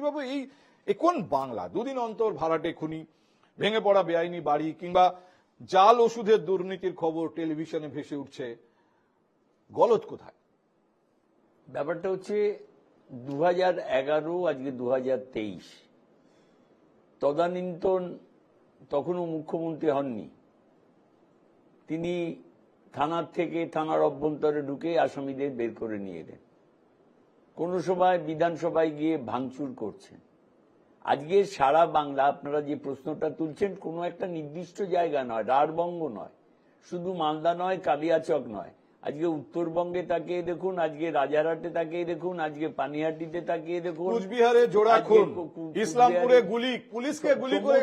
শক্তিবাবু এই কোন বাংলা? দুদিন অন্তর ভাড়াটে খুনি, ভেঙে পড়া বেআইনি বাড়ি কিংবা জাল ওষুধের দুর্নীতির খবর টেলিভিশনে ভেসে উঠছে। গলদ কোথায়? ব্যাপারটা হচ্ছে দু এগারো, আজকে দু হাজার তেইশ। তদানীন্তন তখনও মুখ্যমন্ত্রী হননি। তিনি থানার থেকে থানার অভ্যন্তরে ঢুকে আসামিদের বের করে নিয়ে এলেন। কোনো সময় বিধানসভায় গিয়ে ভাঙচুর করছেন। আজকে সারা বাংলা আপনারা যে প্রশ্নটা তুলছেন কোনো একটা নির্দিষ্ট জায়গা নয় রাঢ়বঙ্গ নয়। শুধু মালদা নয় কালিয়াচক নয়। আজকে উত্তরবঙ্গে তাকিয়ে দেখুন আজকে রাজারহাটে তাকিয়ে দেখুন আজকে পানিহাটিতে তাকিয়ে দেখুন কুচবিহারে জোড়া খুন। ইসলামপুরে গুলি। পুলিশকে গুলি করে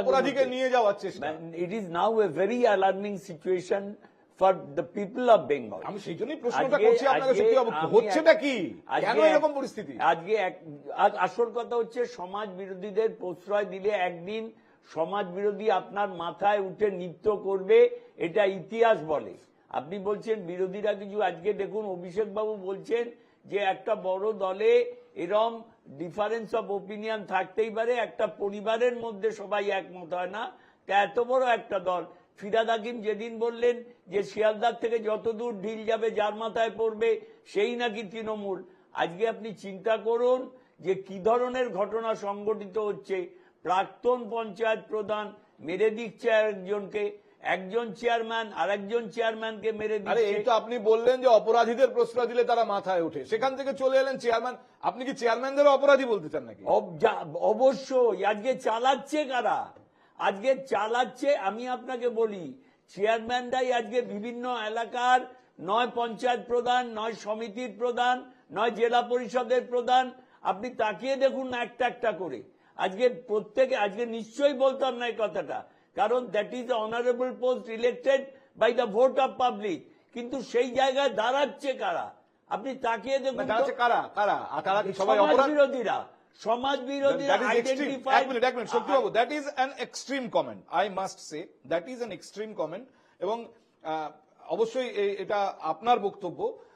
অপরাধীকে নিয়ে যাওয়ার চেষ্টা। It is now a very alarming situation for the people of Bengal আমি সেই জন্যই প্রশ্নটা করছি আপনাকে শক্তিবাবু হচ্ছেটা কি? কেন এরকম পরিস্থিতি? আজকে এক- আসল কথা হচ্ছে সমাজ বিরোধীদের প্রশ্রয় দিলে একদিন সমাজ বিরোধী আপনার মাথায় উঠে নৃত্য করবে এটা ইতিহাস বলে। আপনি বলছেন বিরোধীরা কিছু আজকে দেখুন অভিষেক বাবু বলছেন যে একটা বড় দলে এরম ডিফারেন্স অফ ওপিনিয়ন থাকতেই পারে একটা পরিবারের মধ্যে সবাই একমত হয় না। তা এত বড় একটা দল ফিরাদ হাকিম যেদিন বললেন যে শিয়ালদার থেকে যতদূর ঢিল যাবে যার মাথায় পড়বে সেই নাকি তৃণমূল। আজকে আপনি চিন্তা করুন যে কি ধরনের ঘটনা সংঘটিত হচ্ছে। প্রাক্তন পঞ্চায়েত প্রধান মেরে দিচ্ছে একজনকে একজন চেয়ারম্যান আর একজন চেয়ারম্যানকে মেরে আরে এই তো আপনি বললেন যে অপরাধীদের প্রশ্রয় দিলে তারা মাথায় ওঠে। সেখান থেকে চলে এলেন চেয়ারম্যান। আপনি কি চেয়ারম্যানদের অপরাধী বলতে চান নাকি? অবশ্যই। আজকে চালাচ্ছে কারা? আজকে চালাচ্ছে আমি আপনাকে বলি চেয়ারম্যানরাই আজকে বিভিন্ন এলাকার নয় পঞ্চায়েত প্রধান নয় সমিতির প্রধান নয় জেলা পরিষদের প্রধান আপনি তাকিয়ে দেখুন না একটা একটা করে। আজকে প্রত্যেকে আজকে নিশ্চয়ই বলতাম না এই কথাটা কারণ that is honourable post elected by the vote of public কিন্তু সেই জায়গায় দাঁড়াচ্ছে কারা? আপনি তাকিয়ে দেখুন না, কারা? কারা? সবাই বিরোধীরা। সমাজ বিরোধী এক মিনিট এক minute that is an extreme comment I must say that is an extreme comment এবং অবশ্যই এটা আপনার বক্তব্য।